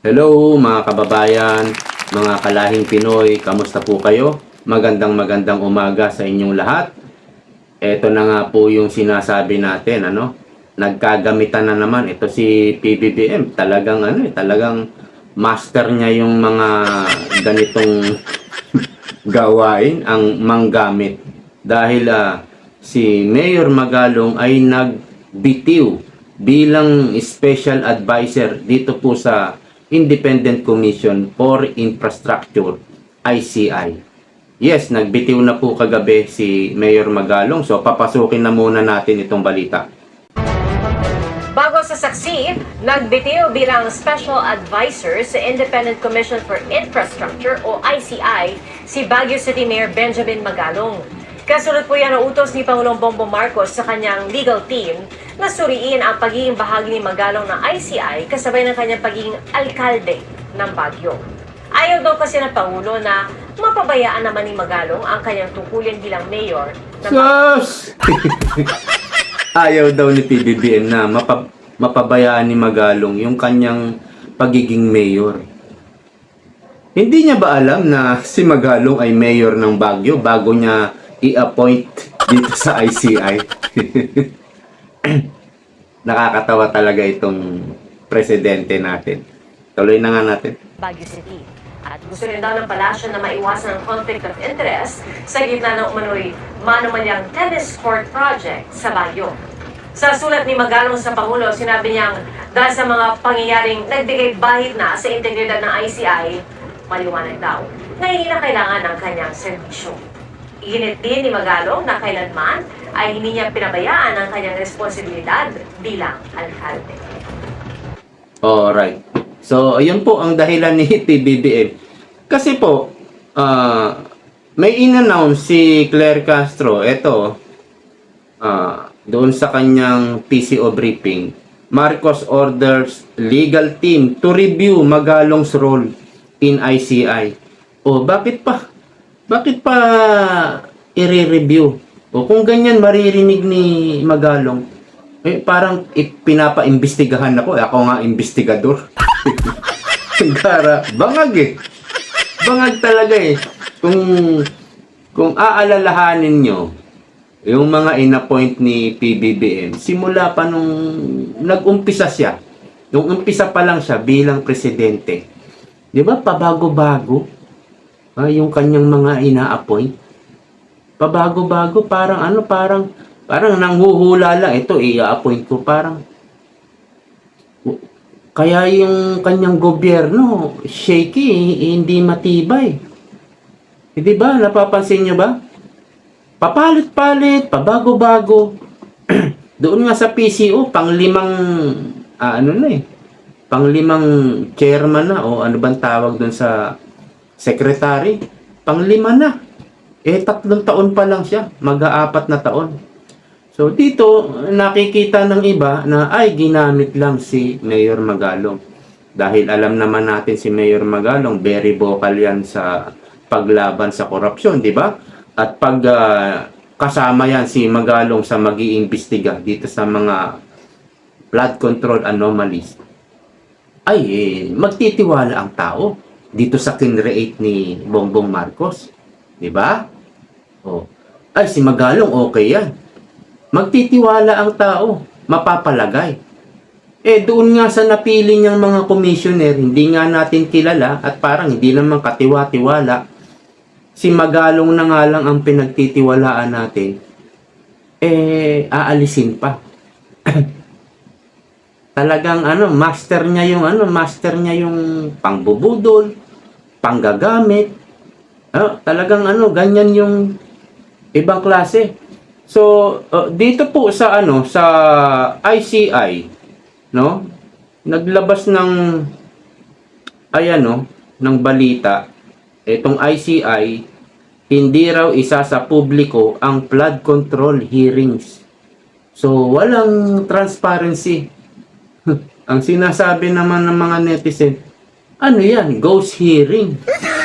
Hello mga kababayan, mga kalahing Pinoy, kamusta po kayo? Magandang magandang umaga sa inyong lahat. Ito na nga po yung sinasabi natin, ano? Nagkagamitan na naman ito si PBBM. Talagang ano, eh, talagang master niya yung mga ganitong gawain ang manggamit. Dahil ah, si Mayor Magalong ay nagbitiw bilang special advisor dito po sa Independent Commission for Infrastructure, ICI. Yes, nagbitiw na po kagabi si Mayor Magalong. So, papasukin na muna natin itong balita. Bago sa saksi, nagbitiw bilang Special Advisor sa Independent Commission for Infrastructure o ICI si Baguio City Mayor Benjamin Magalong. Kasunod po yan ang utos ni Pangulong Bongbong Marcos sa kanyang legal team na suriin ang pagiging bahagi ni Magalong ng ICI kasabay ng kanyang pagiging alkalde ng Baguio. Ayaw daw kasi ng Pangulo na mapabayaan naman ni Magalong ang kanyang tungkulin bilang mayor ng Sus! Ayaw daw ni PBBM na mapa- mapabayaan ni Magalong yung kanyang pagiging mayor. Hindi niya ba alam na si Magalong ay mayor ng Baguio bago niya i-appoint dito sa ICI? Nakakatawa talaga itong presidente natin. Tuloy na nga natin. Baguio City. At gusto rin daw ng palasyo na maiwasan ang conflict of interest sa gitna ng umano'y manumanyang tennis court project sa Baguio. Sa sulat ni Magalong sa Pangulo, sinabi niyang dahil sa mga pangyayaring nagbigay bahid na sa integridad ng ICI, maliwanag daw na hindi na kailangan ng kanyang serbisyo. Iginit din ni Magalong na kailanman ay hindi niya pinabayaan ang kanyang responsibilidad bilang alkalde. Alright. So, ayun po ang dahilan ni PBBM. Kasi po, ah, may in-announce si Claire Castro, ito, ah, doon sa kanyang PCO briefing, Marcos orders legal team to review Magalong's role in ICI. O, bakit pa? Bakit pa i-review? O, kung ganyan maririnig ni Magalong, eh, parang pinapa-imbestigahan ako. Eh, ako nga investigador. Gara, bangag eh. Bangag talaga eh. Kung, kung aalalahanin nyo, yung mga in-appoint ni PBBM, simula pa nung nag-umpisa siya, nung umpisa pa lang siya bilang presidente, di ba, pabago-bago, ah, yung kanyang mga ina-appoint. Pabago-bago, parang ano, parang, parang nanghuhula lang, ito, i-appoint ko, parang, kaya yung kanyang gobyerno, shaky, hindi matibay. Eh, di ba? Napapansin nyo ba? Papalit-palit, pabago-bago. Doon nga sa PCO, panglimang, ah, ano na eh, panglimang chairman na, o ano bang tawag doon sa secretary? Panglima na. Eh, tatlong taon pa lang siya. Mag-aapat na taon. So dito nakikita ng iba na ay ginamit lang si Mayor Magalong. Dahil alam naman natin si Mayor Magalong very vocal yan sa paglaban sa korupsyon, di ba? At pag ah, kasama yan si Magalong sa mag-iimbestiga dito sa mga flood control anomalies, ay eh, magtitiwala ang tao dito sa kinreate ni Bongbong Marcos. Di ba? Oh. Ay, si Magalong okay yan magtitiwala ang tao, mapapalagay. Eh doon nga sa napili niyang mga commissioner, hindi nga natin kilala at parang hindi naman katiwa-tiwala. Si Magalong na nga lang ang pinagtitiwalaan natin. Eh, aalisin pa. Talagang ano, master niya yung ano, master niya yung pangbubudol, panggagamit. Ah, talagang ano, ganyan yung ibang klase. So, uh, dito po sa ano, sa ICI, no? Naglabas ng ay ano, ng balita. Itong ICI hindi raw isa sa publiko ang flood control hearings. So, walang transparency. ang sinasabi naman ng mga netizen, ano yan? Ghost hearing.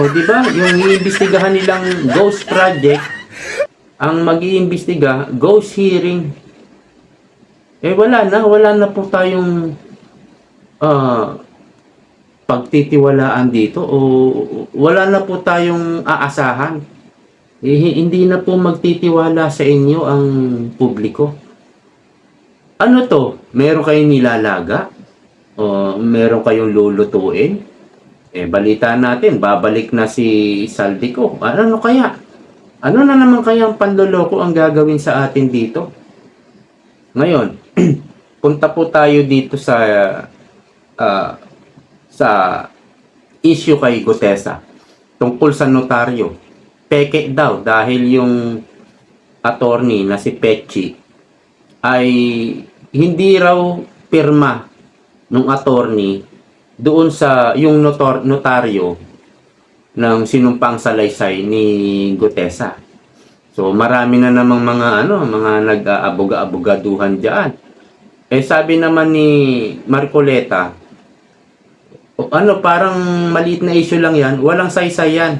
O, di ba? Yung iimbestigahan nilang ghost project, ang mag-iimbestiga, ghost hearing. Eh wala na, wala na po tayong ah, pagtitiwalaan dito o wala na po tayong aasahan. Eh, hindi na po magtitiwala sa inyo ang publiko. Ano to? Meron kayong nilalaga? O meron kayong lulutuin? Eh, balita natin, babalik na si Saldico. Ano, ano kaya? Ano na naman kaya ang panloloko ang gagawin sa atin dito? Ngayon, punta po tayo dito sa ah, sa issue kay Gutesa tungkol sa notaryo. Peke daw dahil yung attorney na si Pechi ay hindi raw pirma ng attorney doon sa yung notor, notaryo ng sinumpang salaysay ni Gutesa. So marami na namang mga ano, mga nag-aaboga-abogaduhan diyan. Eh sabi naman ni Marcoleta, o, ano parang maliit na issue lang 'yan, walang saysay yan.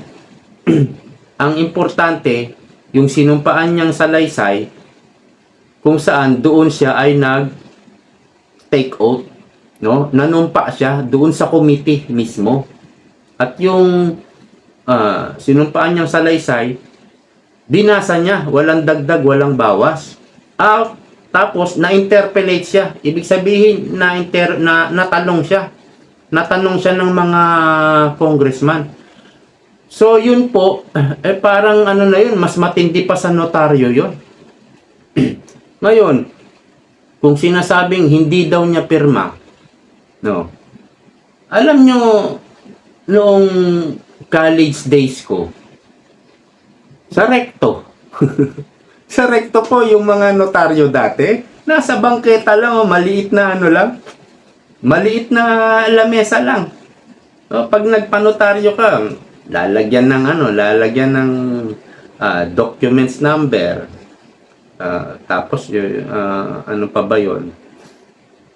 Ang importante, yung sinumpaan niyang salaysay kung saan doon siya ay nag take oath, no? Nanumpa siya doon sa committee mismo. At yung ah, sinumpaan niyang salaysay, binasa niya, walang dagdag, walang bawas. Ah, tapos na-interpellate siya. Ibig sabihin na inter na natanong siya. Natanong siya ng mga congressman. So yun po, eh parang ano na yun, mas matindi pa sa notaryo yun. Ngayon, kung sinasabing hindi daw niya pirma, no, alam nyo, noong college days ko, sa recto, sa recto po yung mga notaryo dati, nasa bangketa lang, oh, maliit na ano lang, maliit na lamesa lang. So, pag nagpanotaryo ka, lalagyan ng ano, lalagyan ng ah, documents number. Ah, tapos ah, ano pa ba 'yon?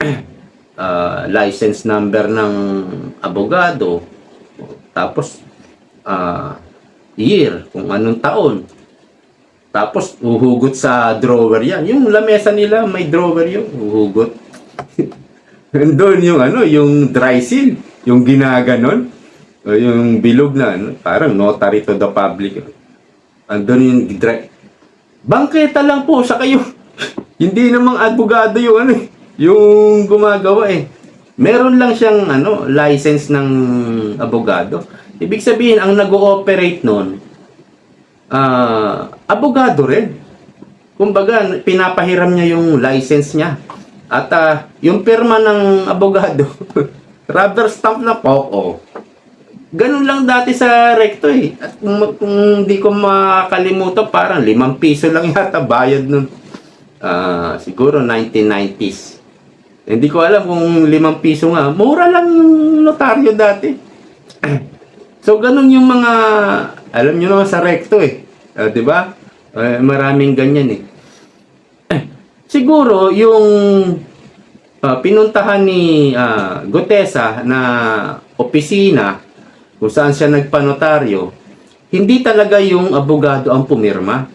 Ah, license number ng abogado. Tapos ah, year, kung anong taon. Tapos uhugot sa drawer 'yan. Yung lamesa nila may drawer 'yung uhugot. Doon yung ano, yung dry seal, yung ginaganon. O yung bilog na, ano, parang notary to the public. Andun yung dry. Bangketa lang po, sa kayo. Hindi namang abogado yung ano eh, yung gumagawa eh. Meron lang siyang ano, license ng abogado. Ibig sabihin, ang nag-ooperate nun, ah, abogado rin. Kumbaga, pinapahiram niya yung license niya. At ah, yung pirma ng abogado, rubber stamp na po, oh. Ganun lang dati sa recto eh. At kung, kung di ko makalimutan, parang limang piso lang yata bayad nun. Ah, siguro 1990s. Hindi ko alam kung limang piso nga. Mura lang yung notaryo dati. so, ganun yung mga, alam nyo naman sa recto eh. Ah, di ba? Eh, maraming ganyan eh. Siguro, yung ah, pinuntahan ni ah, Gutesa na opisina kung saan siya nagpanotaryo, hindi talaga yung abogado ang pumirma.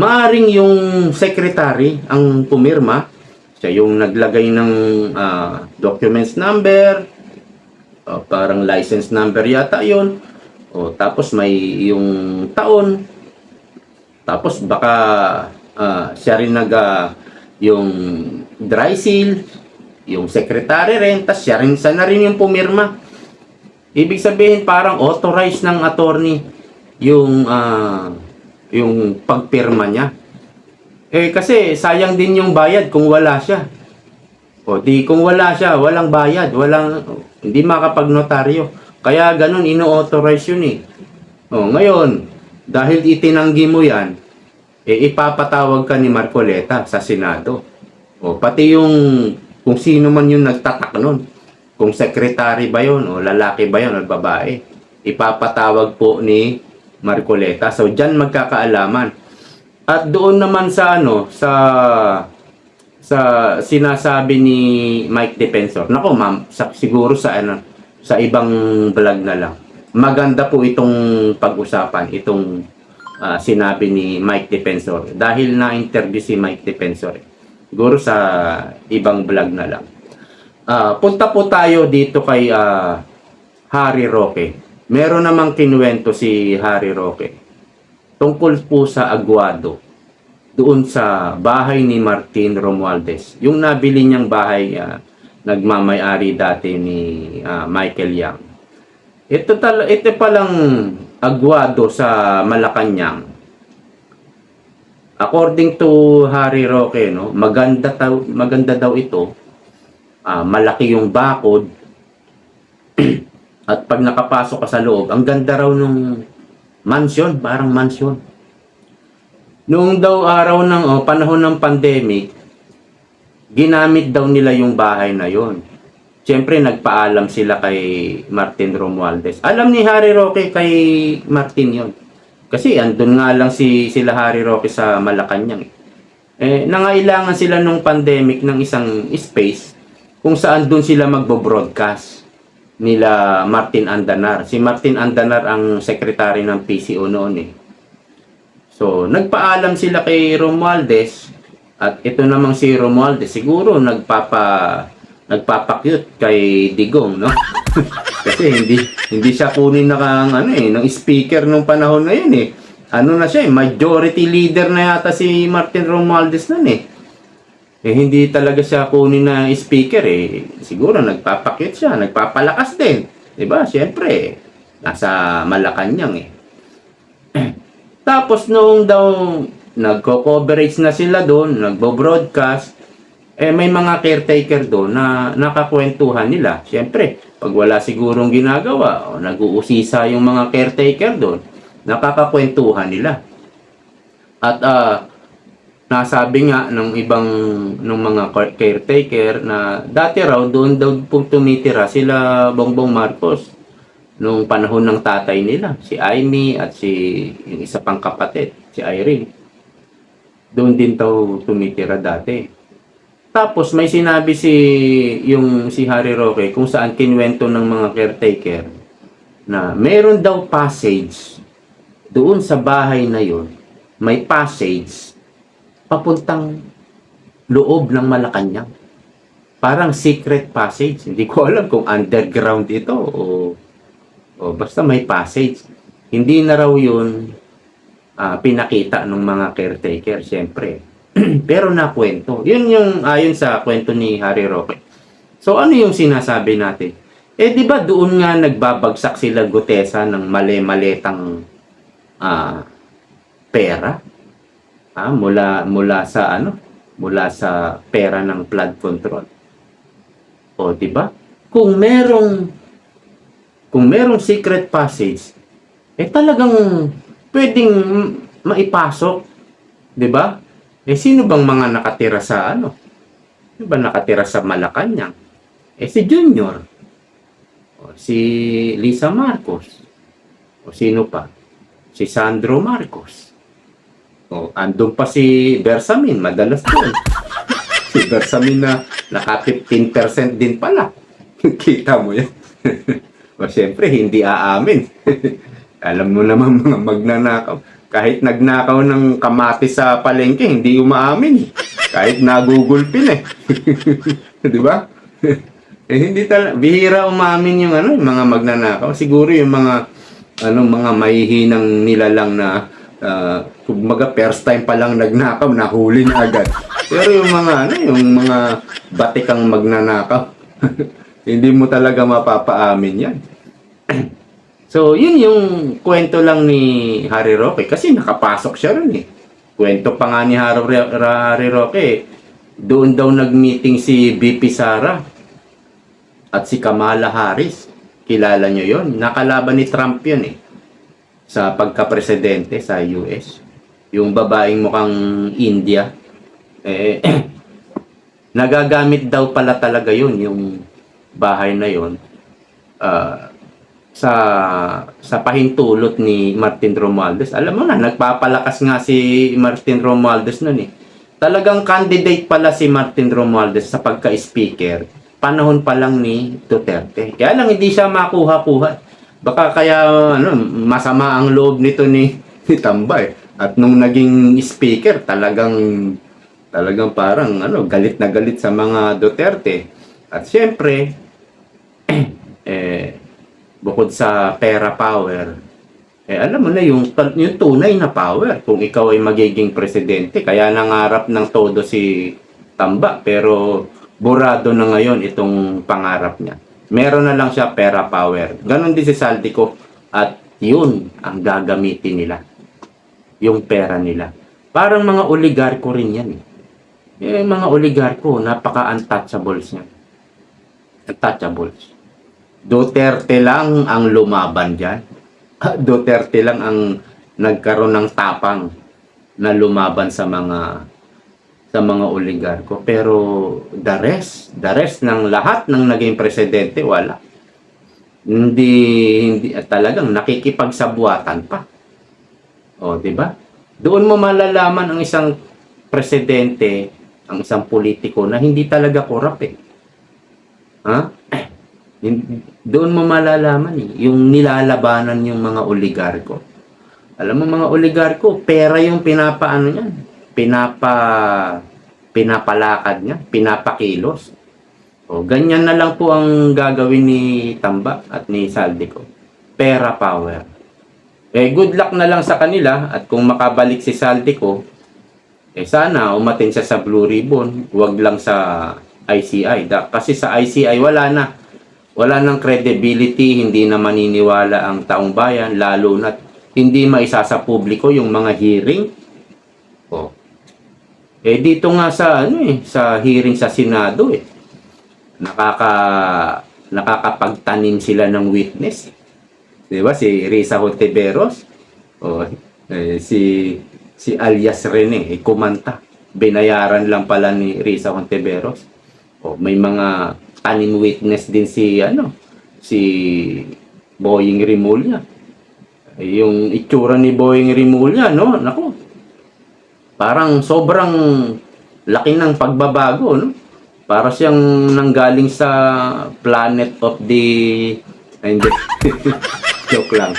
Maaring yung secretary ang pumirma. Siya yung naglagay ng ah, documents number, o parang license number yata yon o tapos may yung taon. Tapos baka ah, siya rin nag ah, yung dry seal yung secretary rin tas siya rin sana rin yung pumirma. Ibig sabihin parang authorized ng attorney yung ah, yung pagpirma niya eh kasi sayang din yung bayad kung wala siya o di kung wala siya, walang bayad, walang hindi makapag-notaryo. Kaya ganun ino-authorize yun eh. O ngayon, dahil itinanggi mo 'yan, eh ipapatawag ka ni Marcoleta sa Senado. O pati yung kung sino man yung nagtatak nun. Kung secretary ba yun o lalaki ba yun o babae. Ipapatawag po ni Marcoleta. So diyan magkakaalaman. At doon naman sa ano, sa sa sinasabi ni Mike Defensor. Nako ma'am, sa, siguro sa ano, sa ibang vlog na lang. Maganda po itong pag-usapan, itong ah, sinabi ni Mike Defensor. Dahil na-interview si Mike Defensor. eh. Siguro sa ibang vlog na lang. Ah, punta po tayo dito kay ah, Harry Roque. Meron namang kinuwento si Harry Roque tungkol po sa Aguado doon sa bahay ni Martin Romualdez. Yung nabili niyang bahay ah, nagmamay-ari dati ni ah, Michael Yang. Ito tal ito palang Aguado sa Malacanang. According to Harry Roque, no, maganda daw maganda daw ito. Ah, malaki yung bakod. At pag nakapasok ka sa loob, ang ganda raw nung mansion, parang mansion. Noong daw araw ng oh, panahon ng pandemic, ginamit daw nila yung bahay na yon. Siyempre, nagpaalam sila kay Martin Romualdez. Alam ni Harry Roque kay Martin yon. Kasi andun nga lang si sila Harry Roque sa Malacanang. Eh, eh nangailangan sila nung pandemic ng isang space kung saan doon sila magbo-broadcast nila Martin Andanar. Si Martin Andanar ang secretary ng PCO noon eh. So, nagpaalam sila kay Romualdez at ito namang si Romualdez siguro nagpapa nagpapakyut kay Digong, no? Kasi hindi hindi siya kunin na kang ano eh, ng speaker nung panahon na yun eh. Ano na siya eh, majority leader na yata si Martin Romualdez nun eh. Eh hindi talaga siya kunin na speaker eh. Siguro nagpapakyut siya, nagpapalakas din. 'Di ba? Siyempre, nasa Malacanang eh. Tapos noong daw nagko-coverage na sila doon, nagbo-broadcast, eh may mga caretaker doon na nakakwentuhan nila. Siyempre, pag wala sigurong ginagawa, o nag-uusisa yung mga caretaker doon, nakakakwentuhan nila. At ah, nasabi nga ng ibang ng mga car- caretaker na dati raw doon daw po tumitira sila Bongbong Marcos nung panahon ng tatay nila, si Amy at si yung isa pang kapatid, si Irene. Doon din daw tumitira dati. Tapos may sinabi si yung si Harry Roque kung saan kinwento ng mga caretaker na meron daw passage doon sa bahay na yon may passage papuntang loob ng Malacanang. Parang secret passage. Hindi ko alam kung underground ito o o basta may passage. Hindi na raw yun ah, pinakita ng mga caretaker, siyempre. Pero nakwento. Yun yung ayon sa kwento ni Harry Roque. So ano yung sinasabi natin? Eh di ba doon nga nagbabagsak sila Gutesa ng mali-maletang ah, pera? Ah, mula mula sa ano? Mula sa pera ng flood control. O di ba? Kung merong kung merong secret passage, eh talagang pwedeng maipasok. 'Di ba? Eh sino bang mga nakatira sa ano? Sino ba nakatira sa Malacanang? Eh si Junior. O si Lisa Marcos. O sino pa? Si Sandro Marcos. O andun pa si Bersamin, madalas doon. si Bersamin na naka 15% din pala. Kita mo yan. o syempre, hindi aamin. Alam mo naman mga magnanakaw. Kahit nagnakaw ng kamatis sa palengke, hindi umaamin. Kahit nagugulpin eh. Di ba? eh hindi talaga, bihira umamin yung ano, yung mga magnanakaw. Siguro yung mga ano mga mahihinang nilalang na uh, kumbaga first time pa lang nagnakaw, nahuli na agad. Pero yung mga ano, yung mga batikang magnanakaw, hindi mo talaga mapapaamin yan. so, yun yung kwento lang ni Harry Roque kasi nakapasok siya rin eh. Kwento pa nga ni Harry Roque, eh, doon daw nag-meeting si BP Sara at si Kamala Harris. Kilala nyo yon Nakalaban ni Trump yun eh. Sa pagka-presidente sa US. Yung babaeng mukhang India. Eh, nagagamit daw pala talaga yun, yung bahay na yun. ah, sa sa pahintulot ni Martin Romualdez. Alam mo na, nagpapalakas nga si Martin Romualdez noon eh. Talagang candidate pala si Martin Romualdez sa pagka-speaker panahon pa lang ni Duterte. Kaya lang hindi siya makuha-kuha. Baka kaya ano, masama ang loob nito ni, ni Tambay. At nung naging speaker, talagang talagang parang ano, galit na galit sa mga Duterte. At siyempre, eh, bukod sa pera power, eh alam mo na yung, yung tunay na power kung ikaw ay magiging presidente. Kaya nangarap ng todo si Tamba pero burado na ngayon itong pangarap niya. Meron na lang siya pera power. Ganon din si Saldico at yun ang gagamitin nila. Yung pera nila. Parang mga oligarko rin yan eh. Yung mga oligarko, napaka-untouchables niya. Untouchables. Duterte lang ang lumaban dyan. Duterte lang ang nagkaroon ng tapang na lumaban sa mga sa mga oligarko. Pero the rest, the rest ng lahat ng naging presidente, wala. Hindi, hindi talagang nakikipagsabuatan pa. O, di ba? Doon mo malalaman ang isang presidente, ang isang politiko na hindi talaga korap eh. Ha? Doon mo malalaman eh, yung nilalabanan yung mga oligarko. Alam mo mga oligarko, pera yung pinapaano niyan. Pinapa pinapalakad niya, pinapakilos. O ganyan na lang po ang gagawin ni Tamba at ni Saldico. Pera power. Eh good luck na lang sa kanila at kung makabalik si Saldico, eh sana umatin siya sa Blue Ribbon, wag lang sa ICI. Da, kasi sa ICI wala na. Wala nang credibility, hindi na maniniwala ang taong bayan, lalo na hindi maisa sa publiko yung mga hearing. Eh dito nga sa ano eh, sa hearing sa Senado eh. Nakaka nakakapagtanim sila ng witness. 'Di ba si Risa Hontiveros? O eh, si si alias Rene, eh, kumanta. Binayaran lang pala ni Risa Hontiveros. O may mga tanim witness din si ano, si Boying Rimulya. Eh, Yung itsura ni Boying Rimulya, no? Nako. Parang sobrang laki ng pagbabago, no? Para siyang nanggaling sa planet of the... Ay, hindi. Joke lang.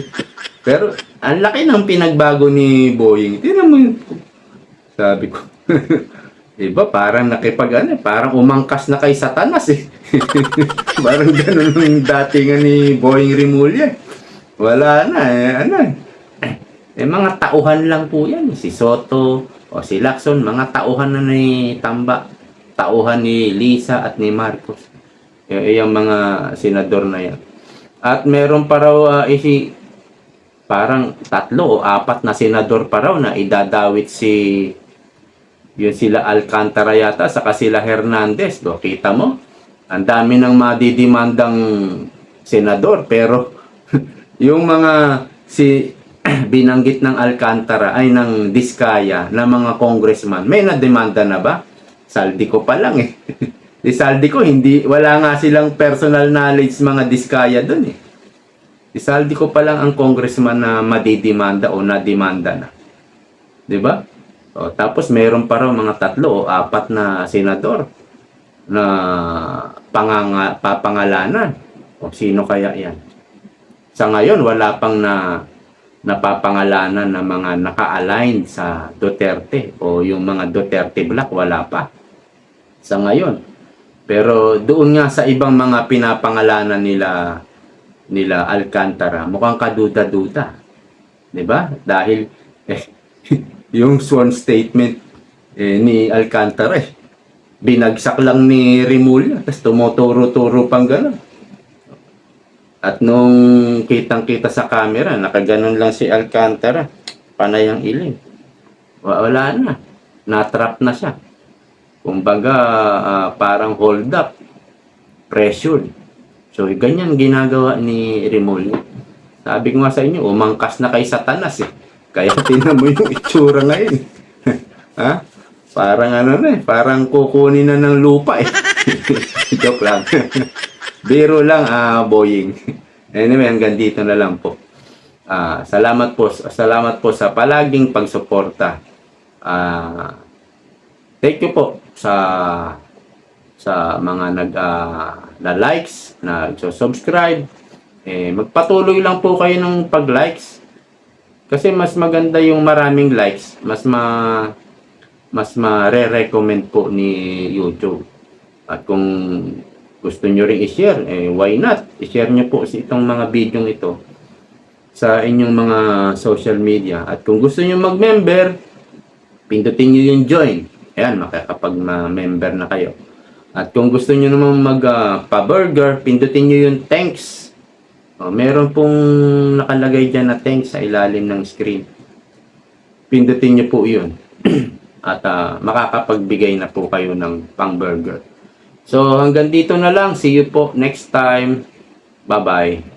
Pero, ang laki ng pinagbago ni Boying. Tingnan mo yun. Sabi ko. Iba, parang nakipag ano, parang umangkas na kay Satanas eh. parang ganun yung datingan ni Boying Rimulya. Wala na eh, ano eh. Eh, mga tauhan lang po yan. Si Soto o si Lacson, mga tauhan na ni Tamba. Tauhan ni Lisa at ni Marcos. Eh, yung mga senador na yan. At meron pa raw, ah, eh, si, parang tatlo o apat na senador pa raw na idadawit si yun sila Alcantara yata saka sila Hernandez. Do, kita mo? Ang dami ng madidimandang senador pero yung mga si binanggit ng Alcantara ay ng Diskaya na mga congressman may nademanda na ba? Saldi ko pa lang eh. Di saldi ko hindi wala nga silang personal knowledge mga Diskaya doon eh. Di saldi ko pa lang ang congressman na madidimanda o nademanda na. ba? O, tapos meron pa raw mga tatlo o apat na senador na panganga, papangalanan. O sino kaya yan? Sa ngayon, wala pang na napapangalanan na mga naka-align sa Duterte o yung mga Duterte Black, wala pa. Sa ngayon. Pero doon nga sa ibang mga pinapangalanan nila nila Alcantara, mukhang kaduda-duda. 'Di ba? Dahil eh, yung sworn statement eh, ni Alcantara eh, binagsak lang ni Rimulya tapos tumuturo-turo pang gano'n. At nung kitang-kita sa camera, nakaganon lang si Alcantara, panay ang. Wa- Wala na. Natrap na siya. Kumbaga, ah, parang hold up. Pressured. So, ganyan ginagawa ni Rimulya. Sabi ko nga sa inyo, umangkas na kay Satanas eh. Kaya tinan mo yung itsura ngayon. ha? Parang ano na eh, parang kukunin na ng lupa eh. Joke lang. Biro lang, ah, Boying. Anyway, hanggang dito na lang po. Ah, salamat po, salamat po sa palaging pagsuporta. Ah, thank you po sa sa mga nag ah, na likes, nag-subscribe. Eh, magpatuloy lang po kayo ng pag-likes. Kasi mas maganda yung maraming likes, mas ma mas ma-recommend po ni YouTube. At kung gusto nyo ring i-share, eh, why not? I-share nyo po itong mga video ito sa inyong mga social media. At kung gusto nyo mag-member, pindutin nyo yung join. Ayan, makakapag-member na kayo. At kung gusto nyo naman mag-pa-burger, pindutin nyo yung thanks. O, meron pong nakalagay dyan na thanks sa ilalim ng screen. Pindutin nyo po yun. At ah, makakapagbigay na po kayo ng pang-burger. So hanggang dito na lang. See you po next time. Bye-bye.